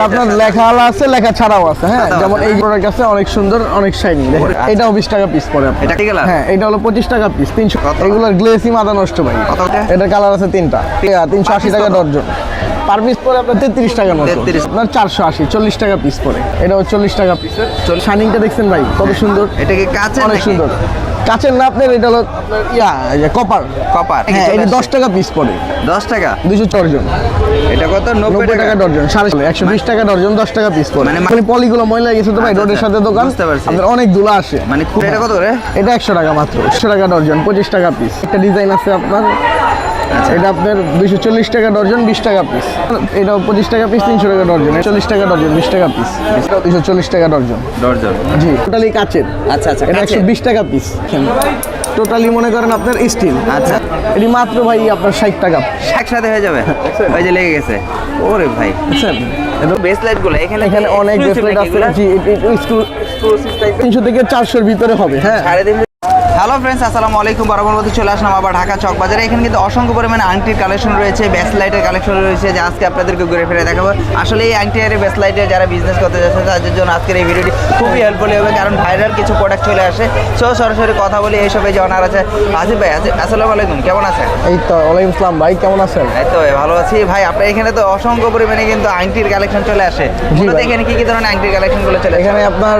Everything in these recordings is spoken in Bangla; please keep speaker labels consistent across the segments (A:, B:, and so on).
A: আপনার লেখা আলা আছে লেখা ছাড়াও আছে হ্যাঁ যেমন এই প্রোডাক্ট আছে অনেক সুন্দর অনেক শাইনি
B: আচ্ছা।
A: এটাও বিশ টাকা পিস পড়ে আপনার।
B: এটা?
A: হ্যাঁ এটা হলো পঁচিশ টাকা পিস তিনশো
B: কত?
A: এগুলোর গ্লেসি মাথা নষ্ট ভাই
B: এটা
A: এটার কালার আছে তিনটা তিনশো আশি
B: piece
A: টাকা
B: কত?
A: পার পিস পরে আপনার তেত্রিশ টাকার মতো। আপনার চারশো আশি চল্লিশ টাকা পিস পড়ে এটা চল্লিশ টাকা পিস শাইনিংটা দেখছেন ভাই কত সুন্দর।
B: এটা কি কাঁচের
A: অনেক সুন্দর। কাছের না আপনার এটা হলো ইয়া কপার।
B: কপার
A: হ্যাঁ এটা দশ টাকা পিস পড়ে
B: দশ টাকা?
A: দুশো ডর্জন
B: এটা কত? নব্বই
A: টাকা। ডর্জন সাড়ে একশো বিশ টাকা ডর্জন দশ টাকা পিস পড়ে
B: মানে-
A: পলিগুলো ময়লা গেছে তো ভাই
B: আচ্ছা,
A: রোডের
B: আচ্ছা,
A: সাথে দোকান। আপনার অনেক ধুলা আসে।
B: মানে এটা কত করে
A: এটা একশো টাকা মাত্র একশো টাকা ডর্জন পঁচিশ টাকা পিস একটা ডিজাইন আছে আপনার। এটা আপনার দুইশো চল্লিশ টাকা ডর্জন বিশ টাকা পিস এটা পঁচিশ টাকা পিস তিনশো টাকা ডর্জন চল্লিশ টাকা ডর্জন বিশ টাকা পিস দুইশো চল্লিশ টাকা ডর্জন
B: ডর্জন
A: জি টোটালি কাচের।
B: আচ্ছা আচ্ছা
A: এটা একশো বিশ টাকা পিস টোটালি মনে করেন আপনার স্টিল
B: আচ্ছা।
A: এটি মাত্র ভাই আপনার ষাট টাকা।
B: একসাথে হয়ে যাবে? ওই যে লেগে গেছে। ওরে ভাই। বেসলাইটগুলো এখানে
A: এখানে অনেক ব্রেসলেট আছে। জি তিনশো থেকে চারশোর ভিতরে হবে। হ্যাঁ।
B: হ্যালো ফ্রেন্ডস আসসালামু আলাইকুম। বরাবর মতো চলে আসলাম আবার ঢাকা চক বাজারে। এখানে কিন্তু অসংখ্য পরিমাণে আংটির কালেকশন রয়েছে ব্যাস লাইটের কালেকশন রয়েছে যে আজকে আপনাদেরকে ঘুরে ফিরে দেখাবো। আসলে এই আংটি আর ব্যাস লাইটের যারা বিজনেস করতে যাচ্ছে তাদের জন্য আজকের এই ভিডিওটি খুবই হেল্পফুল হবে কারণ ভাইরাল কিছু প্রোডাক্ট চলে আসে। সো সরাসরি কথা বলি এইসব এই যে অনার আছে আসিফ ভাই আসসালামু আলাইকুম কেমন আছেন?
A: এই তো ওয়ালাইকুম আসসালাম ভাই কেমন আছেন?
B: এই তো ভালো আছি। ভাই আপনার এখানে তো অসংখ্য পরিমাণে কিন্তু আংটির কালেকশন চলে আসে। মূলত এখানে কি কি ধরনের আংটির কালেকশনগুলো চলে আসে?
A: এখানে আপনার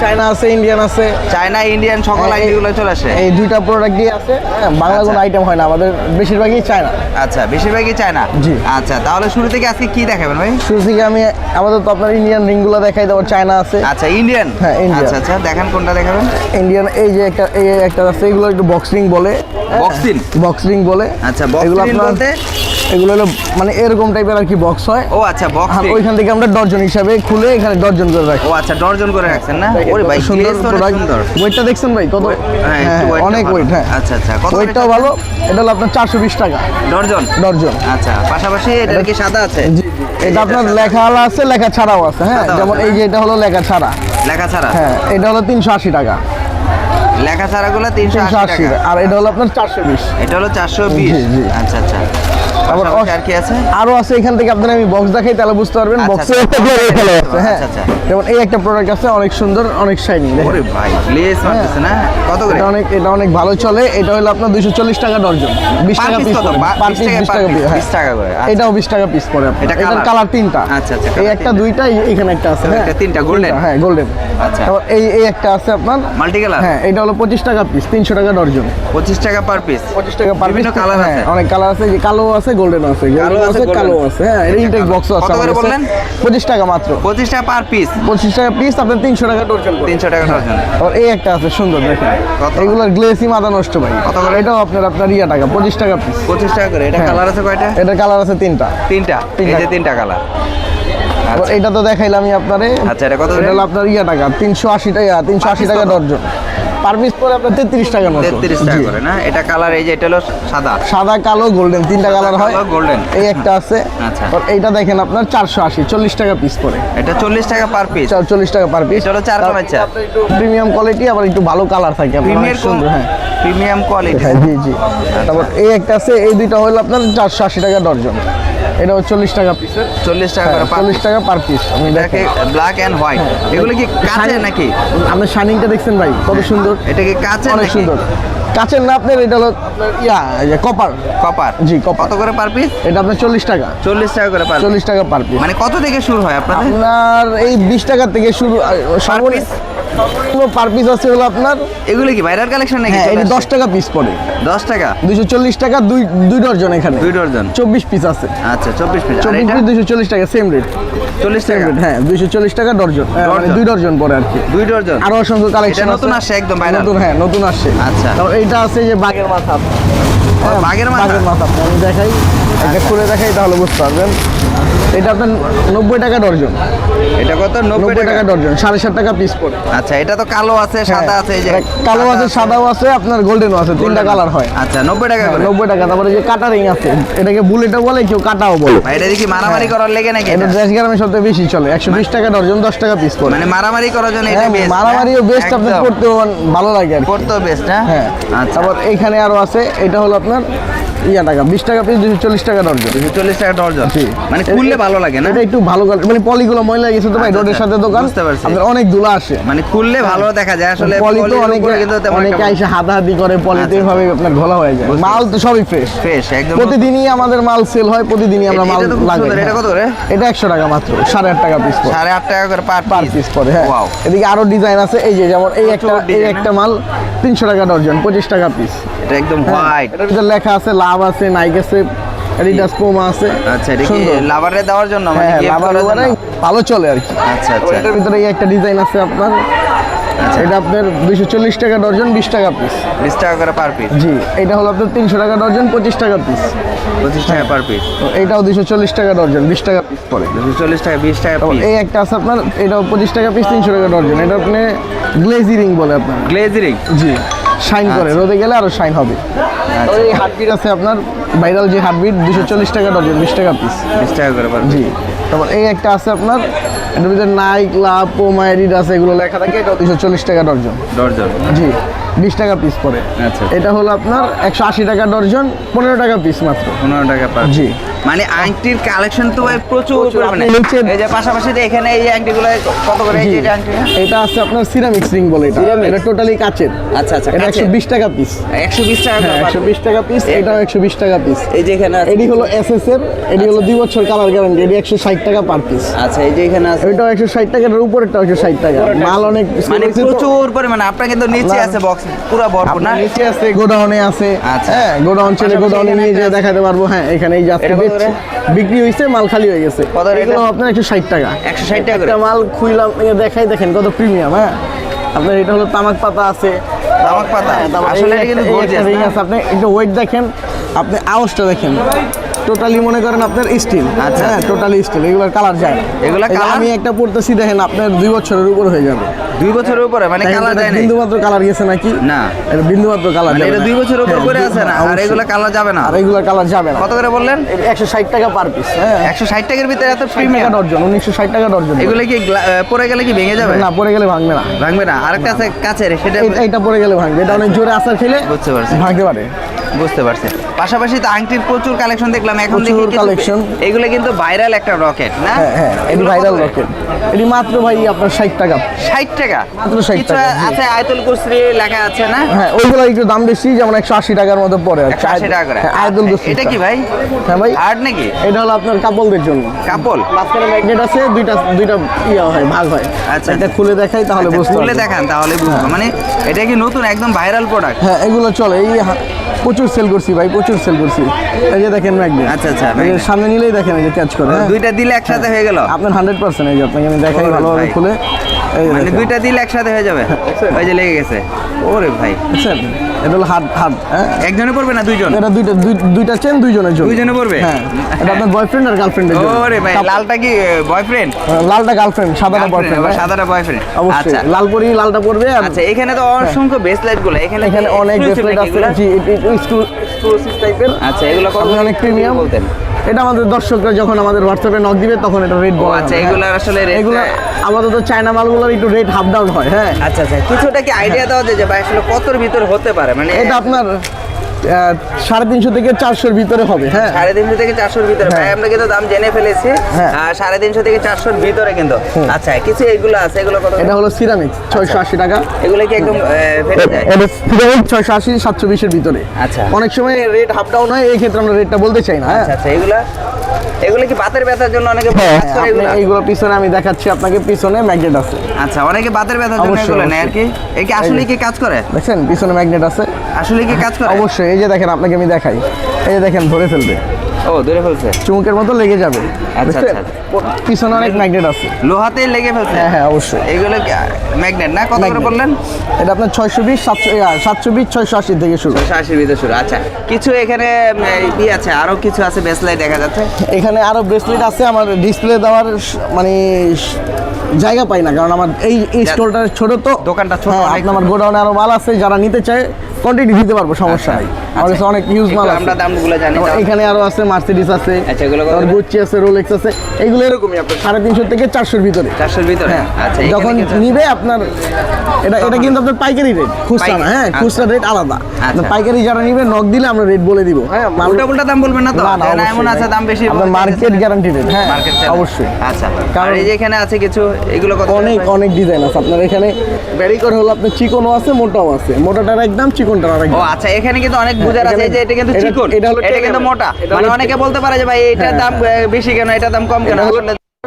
A: চায়না আছে ইন্ডিয়ান আছে।
B: চায়না ইন্ডিয়ান সকল আংটিগুলো চলে আসে?
A: এই দুইটা প্রোডাক্ট দিয়ে আছে। হ্যাঁ, বাংলা কোনো
B: আচ্ছা।
A: আইটেম হয় না আমাদের বেশিরভাগই চায়না।
B: আচ্ছা বেশিরভাগই চায়না?
A: জি।
B: আচ্ছা তাহলে শুরু থেকে আজকে কি দেখাবেন ভাই?
A: শুরু থেকে আমি আমাদের তো আপনার ইন্ডিয়ান রিংগুলো দেখাই দেবো চায়না আছে।
B: আচ্ছা ইন্ডিয়ান
A: হ্যাঁ, Indian।
B: আচ্ছা আচ্ছা দেখেন কোনটা দেখাবেন?
A: ইন্ডিয়ান এই যে একটা এই একটা আছে এগুলো একটু বক্স বলে। বক্সিং বক্সিং বলে।
B: আচ্ছা,
A: আপনার-
B: বলতে?
A: এগুলো হলো মানে এরকম টাইপের আর কি বক্স হয়।
B: ও আচ্ছা বক্স
A: আর ওইখান থেকে আমরা ডর্জন হিসাবে খুলে এখানে ডর্জন করে রাখি।
B: ও আচ্ছা ডর্জন করে রাখছেন না? ওরে ভাই
A: সুন্দর
B: সুন্দর।
A: ওয়েটটা দেখছেন ভাই কত?
B: হ্যাঁ,
A: হ্যাঁ, অনেক। ওয়েট হ্যাঁ।
B: আচ্ছা, আচ্ছা, কত
A: ওয়েটটাও ভালো এটা হলো আপনার চারশো বিশ টাকা।
B: ডর্জন
A: ডর্জন
B: আচ্ছা পাশাপাশি এটা কি সাদা আছে?
A: জি এটা আপনার লেখা আলা আছে লেখা ছাড়াও আছে হ্যাঁ? যেমন এই যে এটা হলো লেখা ছাড়া
B: লেখা ছাড়া
A: হ্যাঁ এটা হলো তিনশো আশি টাকা।
B: লেখা ছাড়াগুলো তিনশো
A: তিনশো
B: আশি
A: আর এটা হলো আপনার চারশো বিশ।
B: এটা হলো চারশো বিশ। আচ্ছা আচ্ছা। আর কি আছে?
A: আরও আছে এখান থেকে আপনার আমি বক্স দেখাই তাহলে বুঝতে পারবেন
B: আচ্ছা,
A: বক্সে
B: আচ্ছা,
A: একটা করে
B: box
A: আছে হ্যাঁ।
B: আচ্ছা, আচ্ছা।
A: যেমন এই একটা প্রোডাক্ট আছে অনেক সুন্দর অনেক শাইনি
B: ওরে ভাই মারতেছে না? কত করে?
A: এটা অনেক এটা অনেক ভালো চলে এটা হলো আপনার দুইশো চল্লিশ টাকা ডর্জন বিশ
B: Per
A: টাকা পিস পার
B: 20
A: পিস
B: টাকা
A: বিশ
B: per
A: টাকা
B: piece,
A: piece, হ্যাঁ।
B: 20 টাকা করে, আচ্ছা।
A: এটাও বিশ টাকা পিস পড়ে।
B: এটা
A: কালার তিনটা।
B: আচ্ছা, আচ্ছা,
A: এই একটা দুইটা এখানে একটা আছে হ্যাঁ।
B: তিনটা, golden?
A: হ্যাঁ গোল্ডেন
B: আচ্ছা।
A: এই এই একটা আছে আপনার
B: মাল্টি কালার
A: হ্যাঁ এটা হলো পঁচিশ টাকা পিস তিনশো টাকা ডর্জন
B: পঁচিশ টাকা পার পিস
A: পঁচিশ টাকা পার পিস হ্যাঁ
B: আছে?
A: অনেক কালার আছে যে কালো আছে গোল্ডেন আছে
B: কালো আছে,
A: আছে কালো আছে। হ্যাঁ এটা ইনটেক। বক্স আছে
B: কত করে বললেন?
A: পঁচিশ টাকা মাত্র।
B: পঁচিশ টাকা পার পিস
A: পঁচিশ টাকা পিস আপনার তিনশো টাকা ডর্জন পড়বে।
B: তিনশো টাকা ডজন
A: আর এই একটা আছে সুন্দর দেখেন? এগুলোর গ্লেসি মাথা নষ্ট ভাই।
B: কত করে?
A: এটাও আপনার আপনার ইয়া টাকা পঁচিশ টাকা পিস
B: পঁচিশ টাকা করে। এটা
A: হ্যাঁ।
B: কালার আছে কয়টা?
A: এটার কালার আছে তিনটা।
B: তিনটা? এই। যে তিনটা। কালার
A: আবার এটা তো দেখাইলাম আপনারে।
B: আচ্ছা, এটা কত
A: এটা আপনার ইয়া টাকা তিনশো আশি টাকা তিনশো আশি
B: piece
A: টাকা
B: কত?
A: পার পিস পরে আপনার তেত্রিশ টাকার মতো।
B: তেত্রিশ টাকা করে না? এটা কালার এই যে এটা হলো সাদা।
A: সাদা কালো গোল্ডেন তিনটা কালার হয়।
B: golden।
A: এই একটা আছে।
B: আচ্ছা।
A: এইটা দেখেন আপনার চারশো আশি চল্লিশ টাকা পিস পরে
B: এটা চল্লিশ টাকা পার পিস
A: চল্লিশ টাকা পার পিস
B: হলো চার চা।
A: প্রিমিয়াম কোয়ালিটি আবার একটু ভালো কালার থাকে আপনার, অনেক সুন্দর হ্যাঁ।
B: প্রিমিয়াম কোয়ালিটি
A: হ্যাঁ জি জি। তারপর এই একটা আছে এই দুইটা হলো আপনার চারশো আশি টাকা ডর্জন এটা চল্লিশ টাকা পিস
B: চল্লিশ টাকা করে
A: চল্লিশ টাকা পার পিস আমি দেখেন।
B: ব্ল্যাক এন্ড হোয়াইট এগুলো কি কাঁচের
A: শাড়ি-
B: নাকি?
A: আপনার শাইনিংটা দেখছেন ভাই কত সুন্দর।
B: এটা কি কাঁচের
A: অনেক সুন্দর। কাছের না আপনার এটা হলো ইয়া কপার
B: কপার
A: জি, copper।
B: কত করে পার পিস
A: এটা আপনার চল্লিশ টাকা।
B: চল্লিশ টাকা করে পার
A: চল্লিশ টাকা পার পিস
B: মানে কত থেকে শুরু হয় আপনাদের?
A: আপনার এই বিশ টাকা থেকে শুরু সর্বনিম্ন পার পিস আছে হলো আপনার।
B: এগুলো কি ভাইরাল কালেকশন নাকি
A: হ্যাঁ এটা
B: আসছে?
A: দশ টাকা পিস পড়ে।
B: দশ টাকা?
A: দুইশো চল্লিশ টাকা দুই দুই ডর্জন এখানে।
B: দুই ডজন?
A: চব্বিশ পিস আছে।
B: আচ্ছা চব্বিশ পিস আর
A: চব্বিশ
B: এটা?
A: পিস দুইশো চল্লিশ টাকা সেম রেট
B: চল্লিশ
A: সেম
B: টাকা?
A: হ্যাঁ দুইশো চল্লিশ টাকা ডর্জন হ্যাঁ, মানে দুই ডর্জন পড়ে আর কি।
B: দুই ডজন?
A: আরও অসংখ্য কালেকশন
B: এটা নতুন আসছে একদম viral?
A: নতুন হ্যাঁ নতুন আসছে।
B: আচ্ছা।
A: তারপর এইটা আছে যে বাঘের মাথা?
B: বাঘের মাথা?
A: বাঘের মাথা। আমি দেখাই এটা খুলে দেখাই তাহলে বুঝতে পারবেন। এটা আপনার নব্বই টাকা ডর্জন।
B: এটা কত? নব্বই
A: টাকা। ডর্জন সাড়ে সাত টাকা পিস পড়ে।
B: আচ্ছা এটা তো কালো আছে সাদা আছে এই যে
A: হ্যাঁ, কালো আছে সাদাও আছে আপনার গোল্ডেনও আছে তিনটা কালার হয়।
B: আচ্ছা নব্বই টাকা করে।
A: নব্বই টাকা তারপরে যে কাটারিং আছে এটাকে বুলেটও বলে কেউ কাটাও বলে।
B: এটা দেখি মারামারি করার লেগে নাকি
A: এটা? দেশ গ্রামে সবচেয়ে বেশি চলে একশো বিশ টাকা ডর্জন দশ টাকা পিস পড়ে।
B: মানে মারামারি করার জন্য এটা
A: হ্যাঁ
B: বেস্ট
A: মারামারিও বেস্ট আপনার করতেও ভালো লাগে আর কি।
B: করতে বেস্ট
A: হ্যাঁ?
B: আচ্ছা।
A: তারপর এইখানে আরও আছে এটা হলো আপনার ইয়া টাকা বিশ টাকা পিস দুশো চল্লিশ টাকা ডর্জন
B: দুশো চল্লিশ টাকা ডর্জন মানে খুললে ভালো লাগে না?
A: এটা একটু ভালো মানে পলিগুলো ময়লা গেছে তো ভাই রোডের সাথে দোকান। আপনার অনেক ধুলা আসে।
B: মানে খুললে ভালো দেখা যায় আসলে
A: পলি তো অনেকে
B: উপরে কিন্তু তেমন
A: অনেকে এসে হাতাহাতি করে পলিতে আপনার ঘোলা হয়ে যায়। মাল তো সবই ফ্রেশ
B: ফ্রেশ একদম।
A: প্রতিদিনই আমাদের মাল সেল হয় প্রতিদিনই আমরা মাল
B: এটা
A: হ্যাঁ।
B: কত করে?
A: এটা একশো টাকা মাত্র সাড়ে আট টাকা পিস
B: সাড়ে আট টাকা করে পার
A: পার পিস হ্যাঁ। এদিকে আরও ডিজাইন আছে এই যে যেমন এই একটা এই একটা মাল তিনশো টাকা ডর্জন পঁচিশ টাকা পিস
B: এটা একদম হোয়াইট
A: এটার লেখা আছে লাভ আছে নাইক আছে এডিডাস পোমা আছে।
B: আচ্ছা এটা কি লাভারে দেওয়ার জন্য মানে
A: হ্যাঁ লাভার লাভারে
B: জন্য?
A: ভালো চলে আর কি।
B: আচ্ছা আচ্ছা।
A: এটার ভিতরে এই একটা ডিজাইন আছে আপনার।
B: আচ্ছা।
A: এটা আপনার দুইশো চল্লিশ টাকা ডর্জন বিশ টাকা পিস
B: বিশ টাকা করে পার পিস
A: জি এটা হলো আপনার তিনশো টাকা ডর্জন পঁচিশ টাকা পিস
B: পঁচিশ টাকা পার পিস
A: তো এইটাও দুইশো চল্লিশ টাকা ডর্জন বিশ টাকা পিস পড়ে।
B: দুশো চল্লিশ টাকা বিশ টাকা
A: এই একটা আছে আপনার এটাও পঁচিশ টাকা পিস তিনশো টাকা ডর্জন এটা আপনি গ্লেজিরিং বলে আপনার।
B: গ্লেজারিং
A: জি। শাইন করে রোদে গেলে আরও শাইন হবে। এই হার্টবিট আছে আপনার ভাইরাল যে হার্টবিট দুশো চল্লিশ টাকা ডর্জন বিশ টাকা পিস
B: বিশ টাকা করে পার
A: জি। তারপর এই একটা আছে আপনার এটার ভিতরে নাইক লাভ পোমা এডিডাস এগুলো লেখা থাকে এটা দুশো চল্লিশ টাকা ডর্জন
B: ডর্জন
A: জি বিশ টাকা পিস পড়ে।
B: আচ্ছা।
A: এটা হলো আপনার একশো আশি টাকা ডর্জন পনেরো টাকা পিস মাত্র।
B: পনেরো টাকা পার।
A: জি।
B: মানে আংটির কালেকশন তো ভাই প্রচুর। পরিমাণে। এই যে পাশাপাশি যে এখানে এই আংটিগুলো কত করে? এই যে আংটি
A: এটা আছে আপনার সিরামিক্স রিং বলে এটা? এটা টোটালি কাচের।
B: আচ্ছা আচ্ছা
A: এটা একশো বিশ টাকা পিস
B: একশো বিশ টাকা
A: হ্যাঁ
B: করে
A: একশো
B: per
A: বিশ টাকা পিস এটাও একশো বিশ টাকা পিস
B: এই যে এখানে আছে
A: এটি হলো এস এস এর এটি হলো দুই বছর কালার গ্যারান্টি এটি একশো ষাট টাকা পার পিস
B: আচ্ছা এই যে এখানে আছে।
A: একশো ষাট টাকার উপরেরটাও একশো ষাট টাকা। মাল অনেক
B: মানে। প্রচুর পরিমাণে। আপনার কিন্তু নিচে আছে বক্স পুরো ভরপুর না?
A: নিচে আছে গোডাউনে আছে।
B: আচ্ছা।
A: হ্যাঁ গোডাউন ছেড়ে গোডাউনে নিয়ে
B: আছে।
A: দেখাতে পারব। হ্যাঁ এখানে এই যে বেচছি। বিক্রি হয়েছে মাল খালি হয়ে গেছে।
B: কত
A: এগুলো আপনার একশো ষাট টাকা।
B: একশো ষাট টাকা করে।
A: একটা মাল খুইলাম দেখাই দেখেন কত প্রিমিয়াম হ্যাঁ? আপনার এটা হলো তামাক পাতা আছে।
B: তামাক পাতা?
A: হ্যাঁ,
B: আসলে কিন্তু
A: আপনি একটু ওয়েট দেখেন আপনি আওয়াজটা দেখেন। টোটালি মনে করেন আপনার স্টিল
B: আচ্ছা।
A: হ্যাঁ টোটালি স্টিল এগুলোর কালার যায়
B: এগুলো এগুলা?
A: আমি একটা পড়তেছি দেখেন আপনার দুই বছরের উপর হয়ে যাবে।
B: দুই বছরের উপরে? মানে কালার যায় না
A: বিন্দু মাত্র কালার গেছে নাকি?
B: না।
A: এটা বিন্দু মাত্র কালার
B: মানে এটা দুই বছরের উপর
A: হ্যাঁ,
B: করে আছে না? আর। এগুলো কালার যাবে না?
A: আর এগুলোর কালার যাবে না।
B: কত করে বললেন?
A: একশো ষাট টাকা পার পিস হ্যাঁ।
B: একশো ষাট টাকার ভিতরে এত প্রিমিয়াম
A: ডর্জন উনিশশো ষাট টাকা ডর্জন
B: এগুলো কি পরে গেলে কি ভেঙে যাবে?
A: না পরে গেলে ভাঙবে না।
B: ভাঙবে না? আরেকটা আছে কাছের সেটা
A: এটা পরে গেলে ভাঙবে। এটা অনেক জোরে আসার খেলে
B: বুঝতে পারছি।
A: ভাঙতে পারে।
B: বুঝতে পারছি। পাশাপাশি তো আংটির প্রচুর কালেকশন দেখলাম এখন
A: প্রচুর
B: দেখি কিছু-
A: collection।
B: এগুলো কিন্তু ভাইরাল একটা রকেট না?
A: হ্যাঁ হ্যাঁ এটি
B: এগুলো
A: ভাইরাল রকেট এটি মাত্র ভাই আপনার ষাট টাকা।
B: ষাট টাকা?
A: মাত্র 60 টাকা, জি।
B: আছে আয়তুল কুসরি লেখা আছে না?
A: হ্যাঁ ওইগুলো একটু দাম বেশি যেমন একশো আশি টাকার মতো পড়ে আর কি।
B: একশো আশি টাকা করে।
A: হ্যাঁ, আয়দুল
B: আচ্ছা,
A: কুসরি
B: এটা কি ভাই?
A: হ্যাঁ ভাই।
B: হার্ড নাকি?
A: এটা হলো আপনার কাপলদের জন্য।
B: কাপল?
A: মাঝখানে ম্যাগনেট আছে দুইটা দুইটা ইয়া হয় ভাগ হয়।
B: আচ্ছা,
A: এটা। খুলে দেখাই তাহলে
B: আচ্ছা,
A: বুঝতে
B: খুলে দেখান তাহলে বুঝব। মানে এটা কি নতুন একদম ভাইরাল প্রোডাক্ট
A: হ্যাঁ এগুলো চলে এই প্রচুর সেল করছি ভাই প্রচুর সেল করছি। এই যে দেখেন ম্যাগনেট
B: আচ্ছা, আচ্ছা,
A: সামনে নিলেই দেখেন এই যে ক্যাচ করে হ্যাঁ।
B: দুইটা দিলে একসাথে হয়ে গেল?
A: আপনার হান্ড্রেড পার্সেন্ট এই যে আপনাকে আমি দেখাই
B: ভালো
A: ভালোভাবে খুলে। এই
B: মানে দুইটা দিলে একসাথে হয়ে যাবে? ওই যে লেগে গেছে। ওরে ভাই।
A: বুঝছেন? এটা হলো হার্ড হার্ড হ্যাঁ?
B: একজনে পড়বে না দুইজন?
A: এটা দুইটা দুই- দুইটা চেন দুইজনের জন্য।
B: দুইজনে পড়বে?
A: হ্যাঁ। এটা আপনার বয়ফ্রেন্ড আর গার্লফ্রেন্ডের জন্য।
B: ওরে ভাই লালটা কি বয়ফ্রেন্ড
A: লালটা গার্লফ্রেন্ড সাদাটা বয়ফ্রেন্ড
B: সাদাটা বয়ফ্রেন্ড আচ্ছা।
A: লাল পরি লালটা পড়বে
B: আচ্ছা এখানে তো অসংখ্য বেসলাইটগুলো এখানে
A: এখানে অনেক ব্রেসলেট আছে? জি এক্সক্লুসিভ টাইপের
B: আচ্ছা এগুলো কত
A: আপনি অনেক প্রিমিয়াম
B: বলতেন?
A: এটা আমাদের দর্শকরা যখন আমাদের হোয়াটসঅ্যাপে নক দিবে তখন এটা রেট বলা
B: আচ্ছা,
A: এগুলো হ্যাঁ।
B: এগুলার আসলে
A: এগুলো আমাদের তো চায়না মালগুলোর একটু রেট হাফ ডাউন হয় হ্যাঁ।
B: আচ্ছা আচ্ছা কিছুটা কি আইডিয়া দেওয়া যায় যে ভাই আসলে কতর ভিতর হতে পারে? মানে
A: এটা আপনার সাড়ে তিনশো থেকে চারশোর ভিতরে হবে হ্যাঁ।
B: সাড়ে তিনশো থেকে চারশোর ভিতরে। ভাই
A: হ্যাঁ।
B: আমরা কিন্তু দাম জেনে ফেলেছি।
A: হ্যাঁ।
B: সাড়ে তিনশো থেকে চারশোর ভিতরে কিন্তু। আচ্ছা কিছু এগুলো আছে? এগুলো কত?
A: এটা হলো সিরামিক ছয়শো আশি টাকা।
B: এগুলো কি একদম ফেটে যায়?
A: সিরামিক ছয়শো আশি সাতশো বিশের ভিতরে।
B: আচ্ছা।
A: অনেক সময় রেট হাফ ডাউন হয় এই ক্ষেত্রে আমরা রেটটা বলতে চাই না হ্যাঁ।
B: আচ্ছা আচ্ছা এগুলা এগুলো কি বাতের ব্যথার জন্য অনেকে এগুলা?
A: এইগুলো পিছনে আমি দেখাচ্ছি আপনাকে পিছনে ম্যাগনেট আছে।
B: আচ্ছা অনেকে বাতের ব্যথার জন্য এগুলো নেয় আর কি। এ কি আসলে কি কাজ করে?
A: দেখছেন পিছনে ম্যাগনেট আছে।
B: আসলে কি কাজ করে?
A: অবশ্যই এই যে দেখেন আপনাকে আমি দেখাই। এই যে দেখেন ধরে ফেলবে।
B: ও ধরে ফেলছে?
A: চুমুকের মতো লেগে যাবে।
B: আচ্ছা, আচ্ছা।
A: পিছনে অনেক ম্যাগনেট আছে।
B: লোহাতে লেগে ফেলছে?
A: হ্যাঁ হ্যাঁ অবশ্যই।
B: এগুলো ম্যাগনেট না? কত করে বললেন?
A: এটা আপনার ছয়শো বিশ সাতশো সাতশো বিশ ছয়শো আশি থেকে শুরু।
B: আশির ভিতরে শুরু। আচ্ছা কিছু এখানে ই আছে আরও কিছু আছে বেসলাই দেখা যাচ্ছে?
A: এখানে আরও ব্রেসলেট আছে আমার ডিসপ্লে দেওয়ার মানে জায়গা পাই না কারণ আমার এই স্টোরটা ছোট তো।
B: দোকানটা ছোট,
A: হ্যাঁ, আমার গোডাউনে আরও মাল আছে যারা নিতে চায় কোয়ান্টিটি দিতে পারব সমস্যা নাই। আমার কাছে অনেক ইউজ মাল আছে।
B: আমরা দামগুলো জানি
A: এখানে আরও আছে মার্সিডিস আছে
B: আচ্ছা, এগুলো
A: গুচি আছে রোলেক্স আছে এগুলো এরকমই আপনার সাড়ে তিনশো থেকে চারশোর ভিতরে।
B: চারশোর ভিতরে?
A: হ্যাঁ।
B: আচ্ছা
A: যখন নিবে আপনার এটা এটা কিন্তু আপনার পাইকারি রেট খুচরা না হ্যাঁ
B: আচ্ছা।
A: খুচরা রেট আলাদা।
B: আচ্ছা।
A: পাইকারি যারা নিবে নক দিলে আমরা রেট বলে দিব। হ্যাঁ
B: উল্টা উল্টা দাম বলবেন না তো?
A: না,
B: এমন আছে দাম বেশি
A: আপনার মার্কেট গ্যারান্টি রেট হ্যাঁ
B: মার্কেট
A: অবশ্যই।
B: আচ্ছা
A: কারণ-
B: এই যে এখানে আছে কিছু এগুলো কত
A: অনেক অনেক ডিজাইন আছে। আপনার এখানে ভ্যারি করে হলো আপনার চিকনও আছে মোটাও আছে। মোটাটার একদম চিকনটার আরেক
B: ও আচ্ছা এখানে কিন্তু অনেক বুঝার আছে। যে এটা কিন্তু চিকন
A: এটা হলো
B: এটা কিন্তু মোটা। মানে অনেকে বলতে পারে যে ভাই এটার
A: হ্যাঁ,
B: দাম বেশি কেন? এটার দাম কম কেন?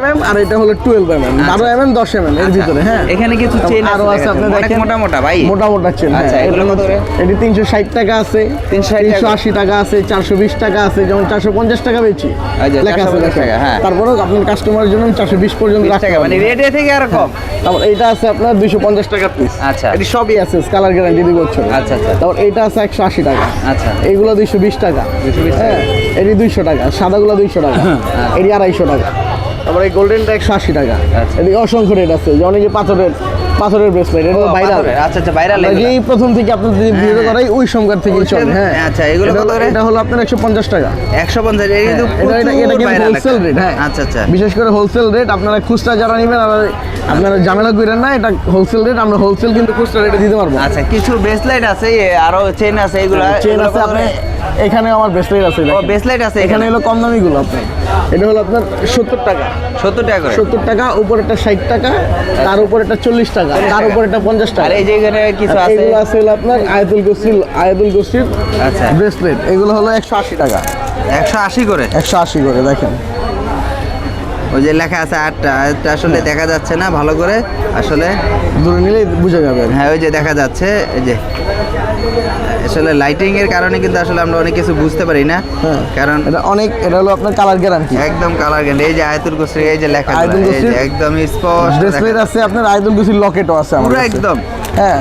A: এটা আর এটা হলো টুয়েলভ এম এম বারো এম এম দশ এম এম এর
B: আচ্ছা,
A: ভিতরে হ্যাঁ।
B: এখানে কিছু চেন
A: আরও আছে আপনি দেখেন।
B: মোটা মোটা ভাই।
A: মোটা মোটা চেন
B: আচ্ছা,
A: হ্যাঁ
B: এগুলো কত করে?
A: এটি তিনশো ষাট টাকা আছে
B: 360
A: তিনশো আশি টাকা আছে চারশো বিশ টাকা আছে যেমন চারশো পঞ্চাশ টাকা বেচি
B: যে,
A: লেখা আছে
B: টাকা, হ্যাঁ।
A: তারপরেও আপনার কাস্টমারের জন্য চারশো বিশ পর্যন্ত
B: 20
A: রাখতে
B: মানে। রেটে থেকে আর কম।
A: তারপর এইটা আছে আপনার দুইশো পঞ্চাশ টাকা পিস
B: আচ্ছা।
A: এটি সবই আছে কালার গ্যারান্টি দুই বছর
B: আচ্ছা, আচ্ছা।
A: তারপর এইটা আছে একশো আশি টাকা।
B: আচ্ছা।
A: দুইশো বিশ টাকা।
B: 220 টাকা।
A: হ্যাঁ এটি দুইশো টাকা সাদাগুলো দুইশো টাকা। এটি আড়াইশো টাকা। তারপর এই গোল্ডেনটা একশো আশি টাকা।
B: আচ্ছা।
A: এদিকে অসংখ্য রেট আছে যেমন এই যে পাথরের পাথরের ব্রেসলেট এটা ভাইরাল
B: আচ্ছা আচ্ছা ভাইরাল
A: এই প্রথম থেকে আপনার যদি ভিডিও করাই ওই সংখ্যার থেকে চলে হ্যাঁ।
B: আচ্ছা, এগুলো কত করে?
A: এটা হলো আপনার একশো পঞ্চাশ টাকা।
B: একশো পঞ্চাশ এটা কিন্তু
A: এটা এটা এটা কিন্তু হোলসেল রেট হ্যাঁ।
B: আচ্ছা আচ্ছা।
A: বিশেষ করে হোলসেল রেট আপনারা খুচরা যারা নেবেন আর আপনারা ঝামেলা করেন না এটা হোলসেল রেট আমরা হোলসেল কিন্তু খুচরা রেটে দিতে পারব।
B: আচ্ছা কিছু ব্রেসলেট আছে আরও চেন আছে এগুলো
A: চেন আছে আপনি এখানে আমার ব্রেসলেট আছে
B: ও। ব্রেসলেট আছে
A: এখানে হলো কম দামি গুলো। আপনি এটা হলো আপনার সত্তর টাকা।
B: সত্তর টাকা করে।
A: সত্তর টাকা একটা ষাট টাকা তার উপর একটা চল্লিশ টাকা তার
B: উপর
A: একটা পঞ্চাশ টাকা।
B: আর এই যে এখানে কিছু আছে?
A: এগুলো আছে হলো আপনার আয়দুল গোসিল আয়দুল গোসিল
B: আচ্ছা।
A: ব্রেসলেট এগুলো হলো একশো আশি টাকা।
B: একশো আশি করে?
A: একশো আশি করে দেখেন।
B: ওই যে লেখা আছে আটটা এটা আসলে দেখা যাচ্ছে না ভালো করে আসলে
A: দূরে নিলে বোঝা যাবে।
B: হ্যাঁ ওই যে দেখা যাচ্ছে এই যে। আসলে লাইটিং এর কারণে কিন্তু আসলে আমরা অনেক কিছু বুঝতে পারি না।
A: হ্যাঁ।
B: কারণ
A: এটা অনেক এটা হলো আপনার কালার গ্যারান্টি
B: একদম কালার গ্যান্ড এই যে আয়াতুল কুসরি এই যে লেখা
A: আয়াতুল কুসরির
B: একদম স্পষ্ট দেখা-
A: আছে আপনার আয়দুল গুসির লকেটও আছে আমার
B: পুরো একদম।
A: হ্যাঁ।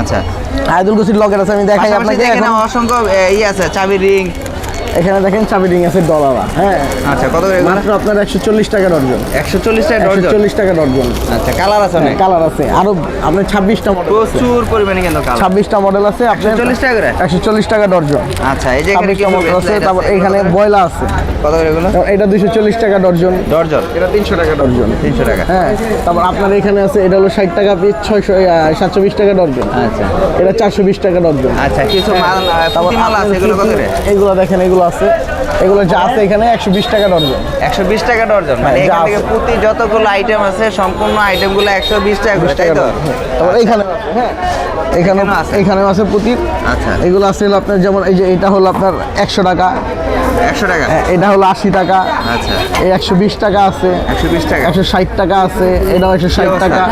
B: আচ্ছা।
A: আয়দুল গুসির লকেট আছে আমি দেখাই আপনাকে
B: এখানে অসংখ্য এ, ই আছে চাবি রিং
A: এখানে দেখেন চাবি রিং আছে ডলারা হ্যাঁ।
B: আচ্ছা কত
A: মাত্র আপনার একশো চল্লিশ টাকা ডর্জন
B: একশো চল্লিশ টাকা ডজন?
A: চল্লিশ টাকা ডর্জন
B: আচ্ছা কালার আছে অনেক।
A: কালার আছে। আরও আপনার ছাব্বিশটা মডেল
B: প্রচুর পরিমাণে কিন্তু কালার।
A: ছাব্বিশটা মডেল আছে আপনার
B: 140 টাকা করে?
A: একশো চল্লিশ টাকা ডর্জন
B: আচ্ছা এই যে এখানে
A: ছাব্বিশটা মডেল আছে তারপর এখানে বয়লা আছে।
B: কত করে এগুলো?
A: এটা দুইশো চল্লিশ টাকা ডর্জন
B: ডর্জন
A: এটা তিনশো টাকা ডর্জন
B: তিনশো টাকা।
A: হ্যাঁ তারপর আপনার এখানে আছে এটা হলো ষাট টাকা পিস ছয়শো সাতশো বিশ টাকা ডর্জন
B: আচ্ছা।
A: এটা চারশো বিশ টাকা ডর্জন
B: আচ্ছা কিছু মাল
A: তারপর
B: মাল আছে এগুলো কত করে?
A: এগুলো দেখেন এগুলো আছে। এগুলো যা আছে এখানে একশো বিশ টাকা ডর্জন
B: একশো বিশ টাকা ডর্জন মানে
A: হ্যাঁ,
B: এখান থেকে। প্রতি যতগুলো আইটেম আছে সম্পূর্ণ আইটেমগুলো একশো বিশ টাকা করে তাই
A: টাকা
B: তো?
A: তারপর এখানে আছে, হ্যাঁ। এখানে
B: এখানেও আছে।
A: প্রতি।
B: আচ্ছা।
A: এগুলো আছে আপনার যেমন এই যে এটা হলো আপনার একশো টাকা।
B: একশো টাকা?
A: হ্যাঁ, এটা হলো আশি টাকা।
B: আচ্ছা।
A: এই একশো বিশ টাকা আছে।
B: একশো বিশ টাকা?
A: একশো ষাট টাকা আছে। এটাও একশো ষাট টাকা।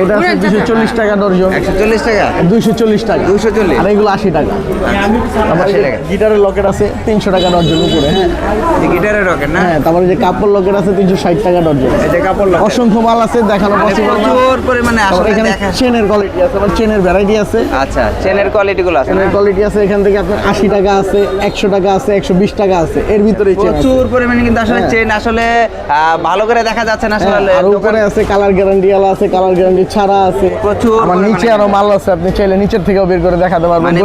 A: এটা আছে দুশো চল্লিশ টাকা
B: একশো চল্লিশ টাকা?
A: দুইশো চল্লিশ টাকা।
B: 240
A: আর এগুলো আশি টাকা। তারপর এই
B: 80
A: যে
B: টাকা।
A: গিটারের লকেট আছে তিনশো টাকা ডর্জন উপরে। হ্যাঁ।
B: গিটারের রকেট না?
A: হ্যাঁ তারপরে যে কাপড় লকেট আছে তিনশো ষাট টাকা ডর্জন
B: এই কাপড় লকেট।
A: অসংখ্য মাল আছে দেখানো পসিবল
B: পরিমাণে আসলে
A: এখানে চেনের কোয়ালিটি আছে আবার চেনের ভ্যারাইটি আছে।
B: আচ্ছা চেনের কোয়ালিটি গুলো আছে
A: চেনের কোয়ালিটি আছে এখান থেকে আপনার আশি টাকা আছে একশো টাকা আছে একশো বিশ টাকা আছে এর ভিতরে
B: প্রচুর পরিমাণে কিন্তু আসলে
A: হ্যাঁ।
B: চেন আসলে ভালো করে দেখা যাচ্ছে না
A: হ্যাঁ,
B: আসলে
A: আর উপরে আছে কালার গ্যারান্টি আলা আছে কালার গ্যারান্টি ছাড়া আছে।
B: প্রচুর
A: আমার নিচে আরও মাল আছে আপনি চাইলে নিচের থেকেও বের করে দেখাতে পারবেন।
B: মানে।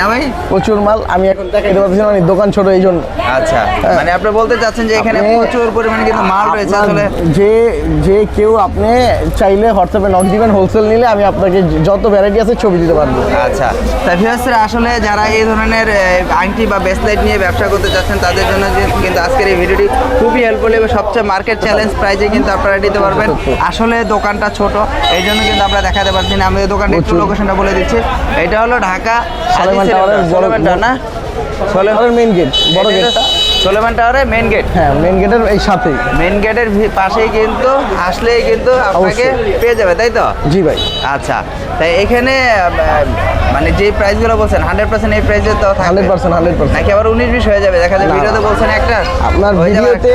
B: না ভাই?
A: প্রচুর মাল আমি এখন দেখাইতে পারছি না মানে দোকান ছোট এই জন্য।
B: আচ্ছা মানে আপনি বলতে চাচ্ছেন যে এখানে প্রচুর পরিমাণে কিন্তু মাল রয়েছে আসলে।
A: যে যে কেউ আপনি চাইলে হোয়াটসঅ্যাপে নক দিবেন হোলসেল নিলে আমি আপনাকে যত ভ্যারাইটি আছে ছবি দিতে পারব।
B: আচ্ছা তা ভিউয়ার্সরা আসলে যারা এই ধরনের আংটি বা ব্রেসলেট নিয়ে ব্যবসা করতে চাচ্ছেন তাদের জন্য যে- কিন্তু আজকের এই ভিডিওটি খুবই হেল্পফুল এবং সবচেয়ে মার্কেট চ্যালেঞ্জ প্রাইজে কিন্তু আপনারা দিতে পারবেন। আসলে দোকানটা ছোট এই জন্য কিন্তু আমরা দেখাতে পারছি না। আমাদের দোকানটা একটু। লোকেশনটা বলে দিচ্ছি। এটা হলো ঢাকা না?
A: মেইন গেট বড়
B: গেট
A: গেটটা
B: সোলেমান টাওয়ারের মেন গেট
A: হ্যাঁ মেইন গেটের এই সাথেই।
B: মেন গেটের পাশেই কিন্তু আসলেই কিন্তু আপনাকে পেয়ে যাবে তাই তো?
A: জি ভাই।
B: আচ্ছা তাই এখানে মানে যে প্রাইসগুলো বলছেন হান্ড্রেড পার্সেন্ট এই প্রাইসে তো
A: হান্ড্রেড পার্সেন্ট হান্ড্রেড পার্সেন্ট
B: নাকি আবার উনিশ বিশ হয়ে যাবে? দেখা যায় ভিডিওতে বলছেন একটা
A: আপনার ভিডিওতে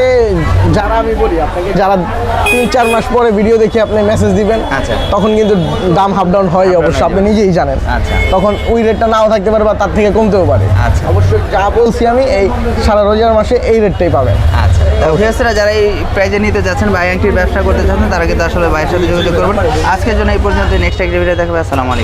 A: যারা আমি বলি আপনাকে যারা তিন চার মাস পরে ভিডিও দেখে আপনি মেসেজ দিবেন
B: আচ্ছা।
A: তখন কিন্তু দাম হাফ ডাউন হয় অবশ্য আপনি নিজেই জানেন।
B: আচ্ছা।
A: তখন ওই রেটটা নাও থাকতে পারে বা তার থেকে কমতেও পারে।
B: আচ্ছা।
A: অবশ্যই যা বলছি আমি এই সারা রোজার মাসে এই রেটটাই পাবেন
B: আচ্ছা। যারা এই প্রাইজে নিতে যাচ্ছেন বা আংটির ব্যবসা করতে চাচ্ছেন তারা কিন্তু আসলে বাইরের সাথে যোগাযোগ করবেন। আজকের জন্য এই পর্যন্ত নেক্সট একটা ভিডিও দেখাবে আসসালামু আলাইকুম।